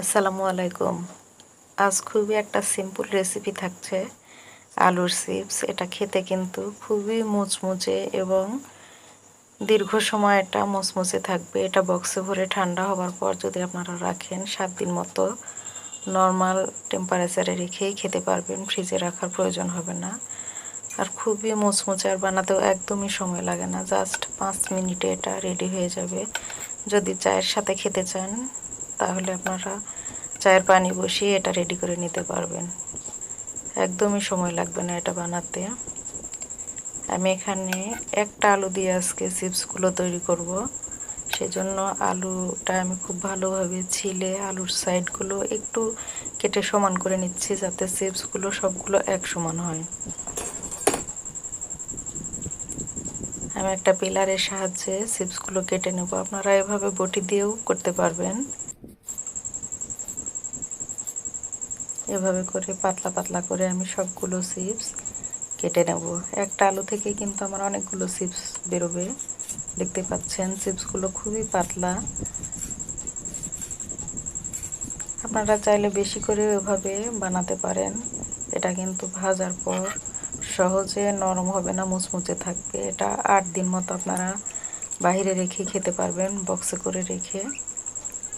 আসসালামু আলাইকুম। আজ খুবই একটা সিম্পল রেসিপি থাকছে। আলুর চিপস এটা খেতে কিন্তু খুবই মুচমুচে এবং দীর্ঘ সময় এটা মুচমুচে থাকবে। এটা বক্সে ভরে ঠান্ডা হওয়ার পর যদি আপনারা রাখেন, সাত দিন মতো নর্মাল টেম্পারেচারে রেখেই খেতে পারবেন। ফ্রিজে রাখার প্রয়োজন হবে না। আর খুবই মুচমুচে আর বানাতেও একদমই সময় লাগে না। জাস্ট পাঁচ মিনিটে এটা রেডি হয়ে যাবে। যদি চায়ের সাথে খেতে চান তাহলে আপনারা চায়ের পানি বসিয়ে এটা রেডি করে নিতে পারবেন। একদমই সময় লাগবে না এটা বানাতে। আমি এখানে একটা আলু দিয়ে আজকে চিপসগুলো তৈরি করব। সেজন্য আলুটা আমি খুব ভালোভাবে ছিলে আলুর সাইডগুলো একটু কেটে সমান করে নিচ্ছি যাতে চিপসগুলো সবগুলো এক সমান হয়। আমি একটা পিলারের সাহায্যে চিপসগুলো কেটে নেব। আপনারা এভাবে বটি দিয়েও করতে পারবেন। এভাবে করে পাতলা পাতলা করে আমি সবগুলো চিপস কেটে নেব। একটা আলু থেকে কিন্তু আমার অনেকগুলো চিপস বেরোবে। দেখতে পাচ্ছেন, চিপসগুলো খুবই পাতলা। আপনারা চাইলে বেশি করে ওইভাবে বানাতে পারেন। এটা কিন্তু ভাজার পর সহজে নরম হবে না, মুচমুচে থাকবে। এটা আট দিন মতো আপনারা বাহিরে রেখে খেতে পারবেন বক্সে করে রেখে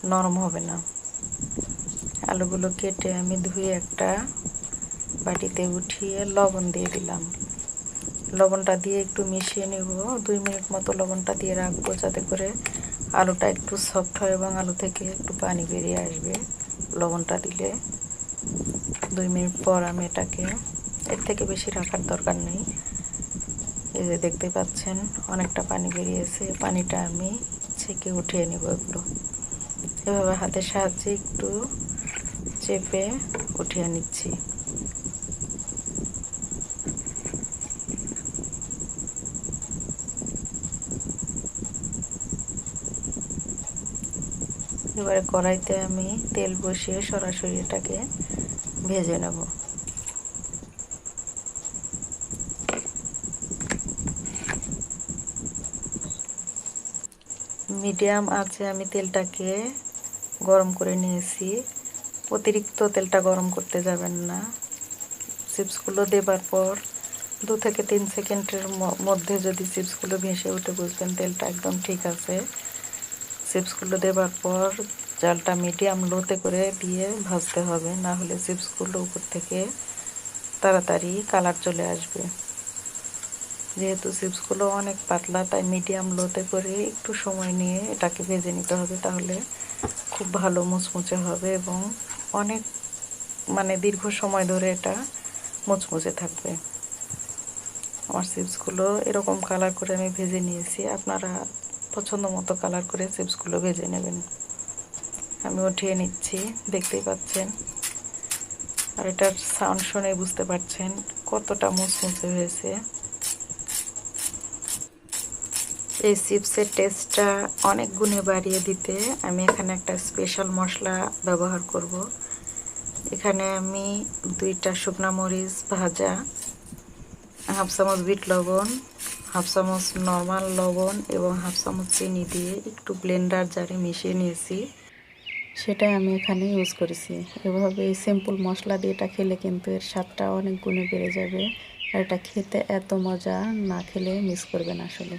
নরম হবে না। আলুগুলো কেটে আমি ধুয়ে একটা বাটিতে উঠিয়ে লবণ দিয়ে দিলাম। লবণটা দিয়ে একটু মিশিয়ে নেব। দুই মিনিট মতো লবণটা দিয়ে রাখব যাতে করে আলুটা একটু সফট হয় এবং আলু থেকে একটু পানি বেরিয়ে আসবে লবণটা দিলে। দুই মিনিট পর আমি এটাকে, এর থেকে বেশি রাখার দরকার নেই। এই যে দেখতে পাচ্ছেন, অনেকটা পানি বেরিয়েছে। পানিটা আমি ছেঁকে উঠিয়ে নেব এগুলো এভাবে হাতের সাহায্যে একটু চেপে উঠিয়ে নিচ্ছি। এবারে কড়াইতে আমি তেল বসিয়ে সরাসরি এটাকে ভেজে নেব। মিডিয়াম আছে আমি তেলটাকে গরম করে নিয়েছি। অতিরিক্ত তেলটা গরম করতে যাবেন না। চিপসগুলো দেবার পর দু থেকে তিন সেকেন্ডের মধ্যে যদি চিপসগুলো ভেসে উঠে বুঝবেন তেলটা একদম ঠিক আছে। চিপসগুলো দেবার পর জালটা মিডিয়াম লোতে করে দিয়ে ভাজতে হবে না হলে চিপসগুলো উপর থেকে তাড়াতাড়ি কালার চলে আসবে। যেহেতু চিপসগুলো অনেক পাতলা, তাই মিডিয়াম লোতে করে একটু সময় নিয়ে এটাকে ভেজে নিতে হবে তাহলে খুব ভালো মুচমুচে হবে এবং অনেক মানে দীর্ঘ সময় ধরে এটা মুচমুচে থাকবে। আমার চিপসগুলো এরকম কালার করে আমি ভেজে নিয়েছি। আপনারা পছন্দ মতো কালার করে চিপসগুলো ভেজে নেবেন। আমি উঠিয়ে নিচ্ছি, দেখতেই পাচ্ছেন। আর এটার সাউন্ড শুনে বুঝতে পারছেন কতটা মুচমুচে হয়েছে। এই চিপসের টেস্টটা অনেক গুণে বাড়িয়ে দিতে আমি এখানে একটা স্পেশাল মশলা ব্যবহার করব। এখানে আমি দুইটা শুকনো মরিচ ভাজা, হাফ চামচ বিট লবণ, হাফ চামচ নর্মাল লবণ এবং হাফ চামচ চিনি দিয়ে একটু ব্লেন্ডার জারে মিশিয়ে নিয়েছি। সেটাই আমি এখানে ইউজ করেছি। এভাবে এই সিম্পল মশলা দিয়ে এটা খেলে কিন্তু এর স্বাদটা অনেক গুণে বেড়ে যাবে। আর এটা খেতে এত মজা না খেলে মিস করবেন আসলে।